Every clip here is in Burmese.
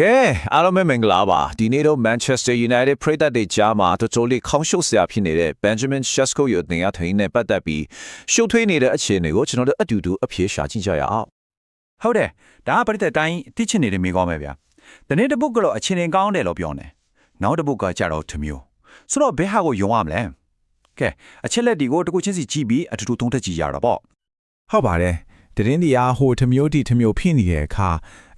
ကဲအားလုံးပဲမင်္ဂလာပါဒီနေ့တော့ Manchester United ပရိသတ်တွေကြားမှာတော်တော်လေးခေါင်းရှုပ်စရာဖြစ်နေတဲ့ Benjamin Sesko ရဲ့တင်ရထိုင်နဲ့ပတ်သက်ပြီးရှုပ်ထွေးနေတဲ့အခြေအနေကိုကျွန်တော်တို့အတူတူအဖြေရှာကြည့်ကြရအောင်ဟုတ်တယ်ဒါကပရိသတ်တိုင်းသိချင်နေတဲ့မိကောင်းပဲဗျာဒီနေ့တစ်ပုတ်ကတော့အချင်းချင်းကောင်းတယ်လို့ပြောနေနောက်တစ်ပုတ်ကကြတော့တစ်မျိုးဆိုတော့ဘယ်ဟာကိုယုံရမလဲကဲအချက်လက်ဒီကိုတစ်ခုချင်းစီကြည့်ပြီးအတူတူသုံးသပ်ကြည့်ရတာပေါ့ဟုတ်ပါတယ် တရင်ဒီအားဟိုတစ်မျိုးတီတစ်မျိုးဖြစ်နေတဲ့အခါ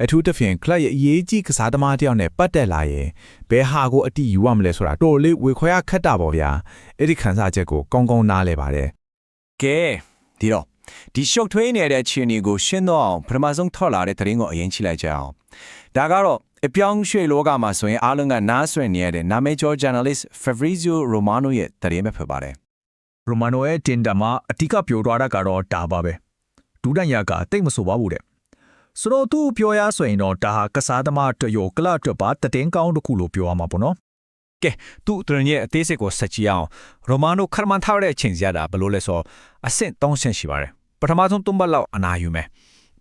အထူးသဖြင့်ကလပ်ရဲ့အရေးကြီးကစားသမားတစ်ယောက်နဲ့ပတ်သက်လာရင်ဘယ်ဟာကိုအတိယူရမလဲဆိုတာတော်တော်လေးဝေခွဲရခက်တာပေါ့ဗျာအဲ့ဒီခန်းစားချက်ကိုကောင်းကောင်းနားလဲပါတယ်ကဲဒီတော့ဒီရှုပ်ထွေးနေတဲ့အခြေအနေကိုရှင်းတော့အောင်ပထမဆုံးထောက်လာတဲ့သတင်းကိုအရင်ချိလိုက်ကြအောင်ဒါကတော့အပြောင်းရွှေ့လောကမှာဆိုရင်အားလုံးကနားဆွင့်နေရတဲ့နာမည်ကျော် journalist Fabrizio Romano ရဲ့သတင်းပဲဖြစ်ပါတယ်ရိုမာနိုရဲ့တင်တာမှာအတိကပြောသွားတာကတော့ဒါပါပဲ ဒူဒန်ယာကတိတ်မဆိုပါဘူးတဲ့ဆိုတော့သူပြောရဆိုရင်တော့ဒါဟာကစားသမားတရောကလပ်တော့ပါတည်င်းကောင်းတစ်ခုလို့ပြောရမှာပေါ့နော်ကဲသူ့တရင်ရဲ့အသေးစိတ်ကိုဆက်ကြည့်အောင်ရိုမာနိုခရမန်ထားတဲ့အချိန်စီရတာဘယ်လိုလဲဆိုတော့အဆင့်3ဆင့်ရှိပါတယ်ပထမဆုံး3ပတ်လောက်အနာယူမယ်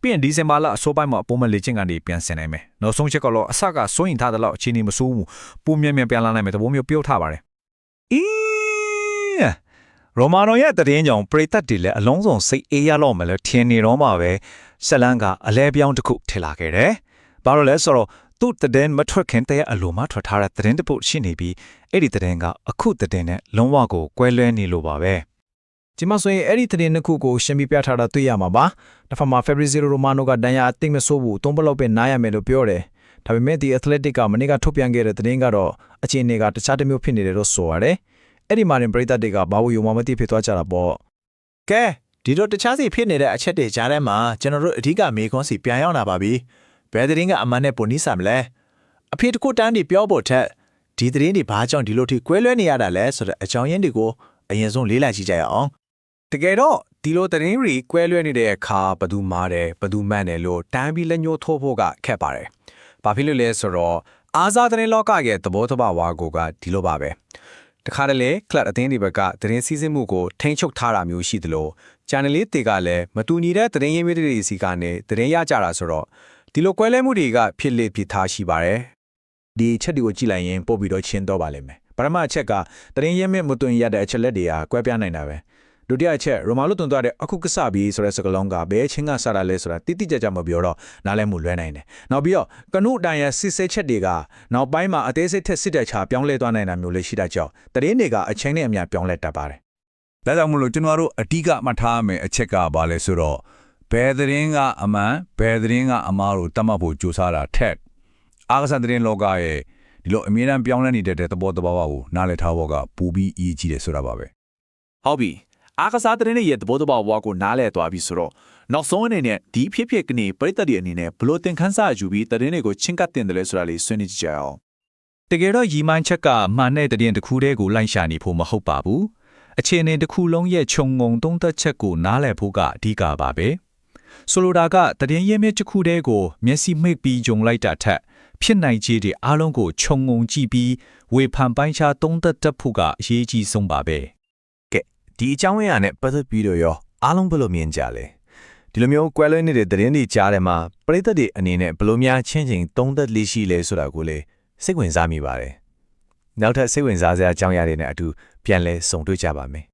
ပြီးရင်ဒီဇင်ဘာလအစိုးပိုင်းမှာပုံမှန်လေ့ကျင့်ကနေပြန်ဆင်နိုင်မယ်နောက်ဆုံးချက်ကတော့အဆကစိုးရင်ထားတဲ့လောက်အခြေအနေမဆိုးဘူးပုံမြန်မြန်ပြန်လာနိုင်မယ်သဘောမျိုးပြောထားပါတယ်အီး ရိုမာနိုရဲ့တရင်ကြောင့်ပရိသတ်တွေလည်းအလုံးစုံစိတ်အေးရတော့မယ်လို့ထင်နေတော့မှပဲဆက်လန်းကအလဲပြောင်းတစ်ခုထင်လာခဲ့တယ်ဘာလို့လဲဆိုတော့သူ့တည်င်းမထွက်ခင်တည်းအလိုမှထွက်ထားတဲ့တည်င်းတစ်ပုတ်ရှိနေပြီးအဲ့ဒီတည်င်းကအခုတည်င်းနဲ့လုံးဝကိုကွဲလွဲနေလို့ပါပဲဒီမှာဆိုရင်အဲ့ဒီသတင်းတစ်ခုကိုရှင်းပြပြထားတာတွေ့ရမှာပါတစ်ဖက်မှာ Fabrizio Romano ကဒဏ်ရာအသိမဆိုးဘူးသုံးဘလောက်ပဲနားရမယ်လို့ပြောတယ်ဒါပေမဲ့ဒီ Athletic ကမနေ့ကထုတ်ပြန်ခဲ့တဲ့သတင်းကတော့အခြေအနေကတခြားတစ်မျိုးဖြစ်နေတယ်လို့ဆိုရတယ် အဲ့ဒီမှာရင်ပရိသတ်တွေကဘာလို့ယုံမှမသိဖြစ်သွားကြတာပေါ့ကဲဒီတော့တခြားစီဖြစ်နေတဲ့အချက်တွေကြားထဲမှာကျွန်တော်တို့အဓိကမေခွန်းစီပြန်ရောက်လာပါပြီဘယ်သတင်းကအမှန်နဲ့ပုံနိစာမလဲအဖေတစ်ခုတန်းဒီပြောဖို့ထက်ဒီသတင်းတွေဘာကြောင့်ဒီလိုထိကွဲလွဲနေရတာလဲဆိုတဲ့အကြောင်းရင်းတွေကိုအရင်ဆုံးလေးလိုက်ကြည့်ကြရအောင်တကယ်တော့ဒီလိုသတင်းတွေကွဲလွဲနေတဲ့အခါဘသူမားတယ်ဘသူမှန်တယ်လို့တန်းပြီးလက်ညှိုးထိုးဖို့ကခက်ပါတယ်။ဘာဖြစ်လို့လဲဆိုတော့အာဇာသတင်းလောကရဲ့သဘောတဘာဝကိုကဒီလိုပါပဲ။ တခါတလေကလပ်အသင်းတွေဘက်ကသတင်းစီးဆင်းမှုကိုထိန်းချုပ်ထားတာမျိုးရှိသလိုဂျာနယ်လစ်တွေကလည်းမတူညီတဲ့သတင်းရင်းမြစ်တွေစီကနေသတင်းရကြတာဆိုတော့ဒီလိုကွဲလွဲမှုတွေကဖြစ်လေဖြစ်ထားရှိပါတယ်။ဒီချက်တွေကိုကြည့်လိုက်ရင်ပို့ပြီးတော့ရှင်းတော့ပါလိမ့်မယ်ပထမအချက်ကသတင်းရင်းမြစ်မတွင်ရတဲ့အချက်လက်တွေကကွဲပြားနိုင်တာပဲ ဒုတိယအချက်ရိုမာလိုတွန်သွားတဲ့အခုကစပြီးဆိုတဲ့စကားလုံးကဘယ်ချင်းကစတာလဲဆိုတာတိတိကျကျမပြောတော့နားလည်မှုလွဲနိုင်တယ်နောက်ပြီးတော့ကနုအတိုင်ရစစ်ဆေးချက်တွေကနောက်ပိုင်းမှာအသေးစိတ်ထက်စစ်တဲ့ချာပြောင်းလဲသွားနိုင်တာမျိုးလေးရှိတတ်ကြောင်းသတင်းတွေကအချိန်နဲ့အမျှပြောင်းလဲတတ်ပါတယ်ဒါကြောင့်မလို့ကျွန်တော်တို့အဓိကမှတ်ထားရမယ့်အချက်ကဘာလဲဆိုတော့ဘယ်သတင်းကအမှန်ဘယ်သတင်းကအမှားကိုတတ်မှတ်ဖို့ကြိုးစားတာထက်အားကစားသတင်းလောကရဲ့ဒီလိုအမြဲတမ်းပြောင်းလဲနေတဲ့သဘောတဘာဝကိုနားလည်ထားဖို့ကပူပြီးအရေးကြီးတယ်ဆိုတာပါပဲဟုတ်ပြီ အားကစားသတင်းတွေရဲ့သဘောတဘာဝကိုနားလည်သွားပြီဆိုတော့နောက်ဆုံးအနေနဲ့ဒီဖြစ်ဖြစ်ကနေပရိသတ်တွေအနေနဲ့ဘလို့သင်ခန်းစာယူပြီးသတင်းတွေကိုချင်းကပ်တင်တယ်လဲဆိုတာလေးဆွေးနွေးကြည့်ကြအောင်တကယ်တော့ရီမိုင်းချက်ကမှန်တဲ့တည်င်းတစ်ခုတည်းကိုလိုက်ရှာနေဖို့မဟုတ်ပါဘူးအခြေအနေတစ်ခုလုံးရဲ့ခြုံငုံသုံးသက်ချက်ကိုနားလည်ဖို့ကအဓိကပါပဲဆိုလိုတာကတည်င်းရင်းမြစ်တစ်ခုတည်းကိုမျက်စိမှိတ်ပြီးဂျုံလိုက်တာထက်ဖြစ်နိုင်ခြေတွေအားလုံးကိုခြုံငုံကြည့်ပြီးဝေဖန်ပိုင်းခြားသုံးသက်တတ်ဖို့ကအရေးကြီးဆုံးပါပဲ ဒီအကြောင်းအရာနဲ့ပတ်သက်ပြီးတော့ရောအားလုံးဘယ်လိုမြင်ကြလဲဒီလိုမျိုးကွဲလွဲနေတဲ့သတင်းတွေကြားထဲမှာပရိသတ်တွေအနေနဲ့ဘယ်လိုများချင်းချင်းသုံးသက်လေးရှိလဲဆိုတာကိုလေစိတ်ဝင်စားမိပါတယ်နောက်ထပ်စိတ်ဝင်စားစရာအကြောင်းအရာတွေနဲ့အတူပြန်လဲစုံတွေ့ကြပါမယ်